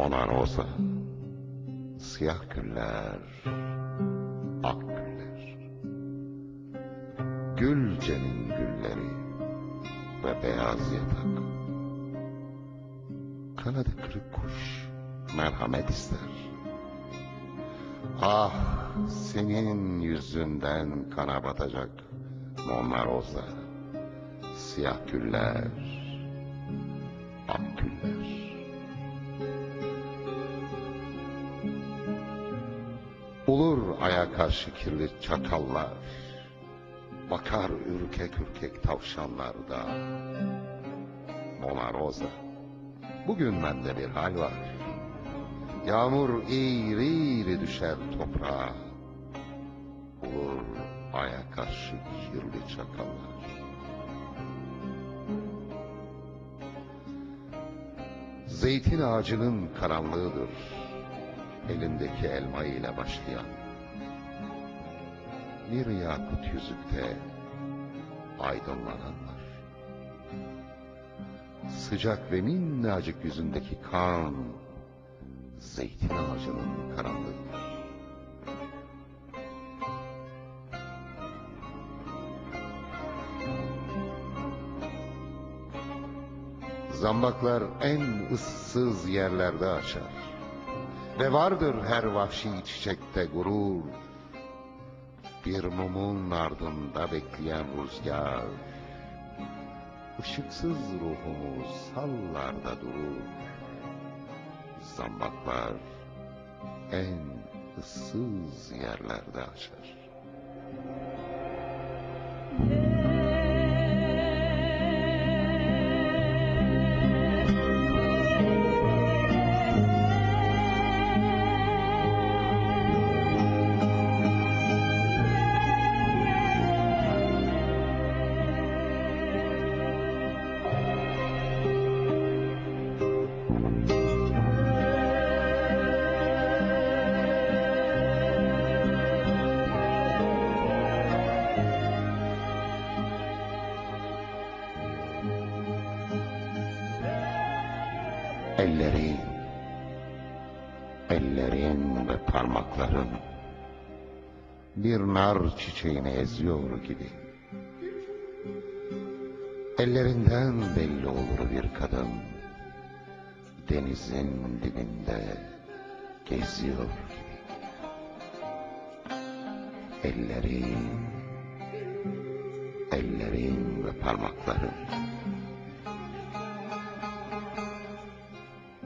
Mona Rosa. Siyah güller, ak güller. Gülcenin gülleri ve beyaz yatak. Kanadı kırık kuş merhamet ister. Ah senin yüzünden kana batacak Mona Rosa. Siyah güller, ak güller. Bulur aya karşı kirli çakallar. Bakar ürkek ürkek tavşanlar da. Mona Rosa. Bugün bende bir hal var. Yağmur eğri eğri düşer toprağa. Bulur aya karşı kirli çakallar. Zeytin ağacının karanlığıdır. Elindeki elma ile başlayan. Bir yakut yüzükte aydınlananlar. Sıcak ve minnacık yüzündeki kan, zeytin ağacının karanlığıdır. Zambaklar en ıssız yerlerde açar. Ve vardır her vahşi çiçekte gurur. Bir mumun ardında bekleyen rüzgar. Işıksız ruhumuz sallarda durur. Zambaklar en ıssız yerlerde açar. Ellerin, ellerin ve parmakların bir nar çiçeğini eziyor gibi. Ellerinden belli olur bir kadın denizin dibinde geziyor gibi. Ellerin, ellerin ve parmakların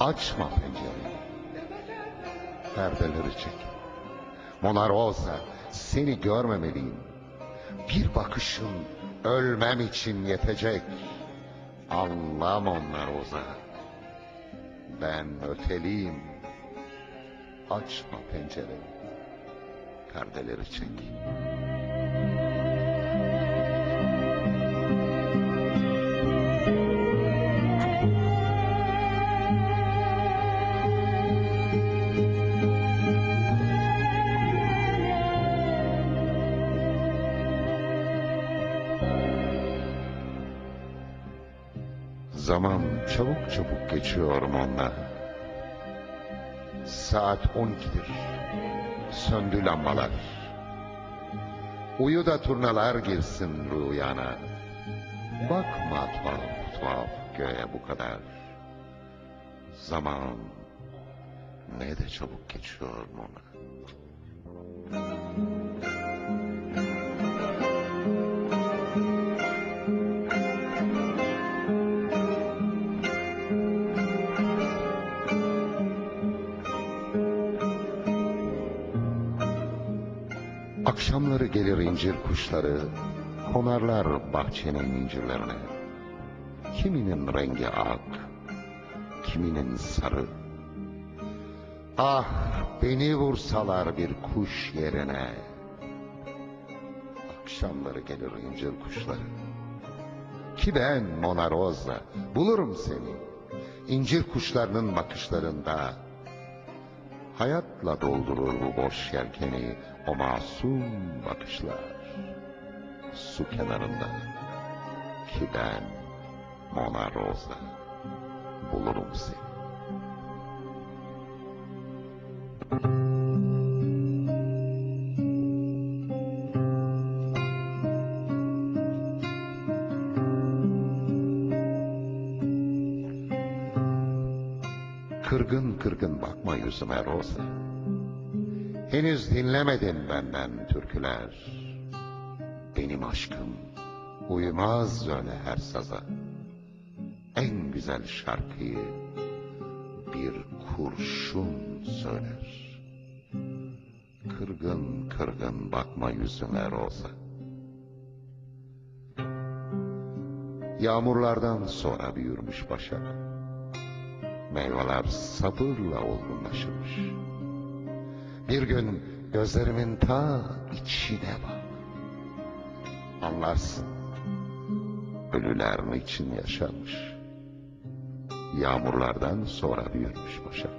Açma pencereyi. Perdeleri çek. Mona Rosa, seni görmemeliyim. Bir bakışın ölmem için yetecek. Anlam Mona Rosa. Ben öteliyim. Açma pencereyi. Perdeleri çek. Zaman çabuk çabuk geçiyor onunla. Saat 12'dir. Söndü lambalar. Uyu da turnalar girsin rüyana. Bakma tuhaf tuhaf göğe bu kadar. Zaman ne de çabuk geçiyor ona. Akşamları gelir incir kuşları, konarlar bahçenin incirlerine. Kiminin rengi ak, kiminin sarı. Ah beni vursalar bir kuş yerine. Akşamları gelir incir kuşları. Ki ben Mona Rosa bulurum seni. İncir kuşlarının bakışlarında Hayatla doldurur bu boş yelkeni o masum bakışlar. Su kenarında ki ben Mona Rosa bulurum seni. Bakma yüzüme Rosa. Henüz dinlemedin benden türküler. Benim aşkım uyumaz öyle her saza. En güzel şarkıyı bir kurşun söyler. Kırgın kırgın bakma yüzüme Rosa. Yağmurlardan sonra büyürmüş başak. Meyveler sabırla olgunlaşırmış. Bir gün gözlerimin ta içine bak. Anlarsın. Ölüler için yaşarmış. Yağmurlardan sonra büyürmüş başak.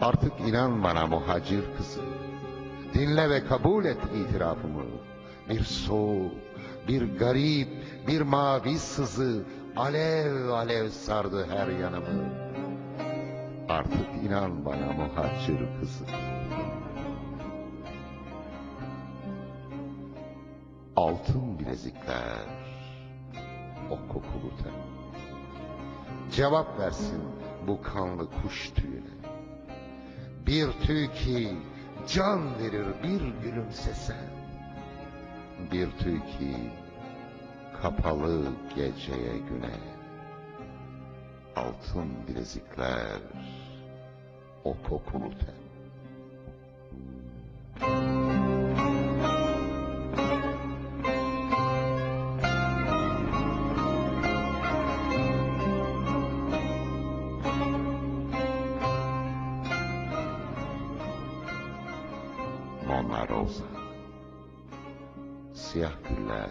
Artık inan bana muhacir kızı. Dinle ve kabul et itirafımı. Bir soğuk, bir garip, bir mavi sızı alev alev sardı her yanımı. Artık inan bana muhacir kızı. Altın bilezikler, o kokulu ten. Cevap versin bu kanlı kuş tüyüne. Bir tüy ki can verir bir gülümsesen. Bir tüy ki kapalı geceye güne. Altın bilezikler, o kokulu ten. Mona Rosa. Siyah güller,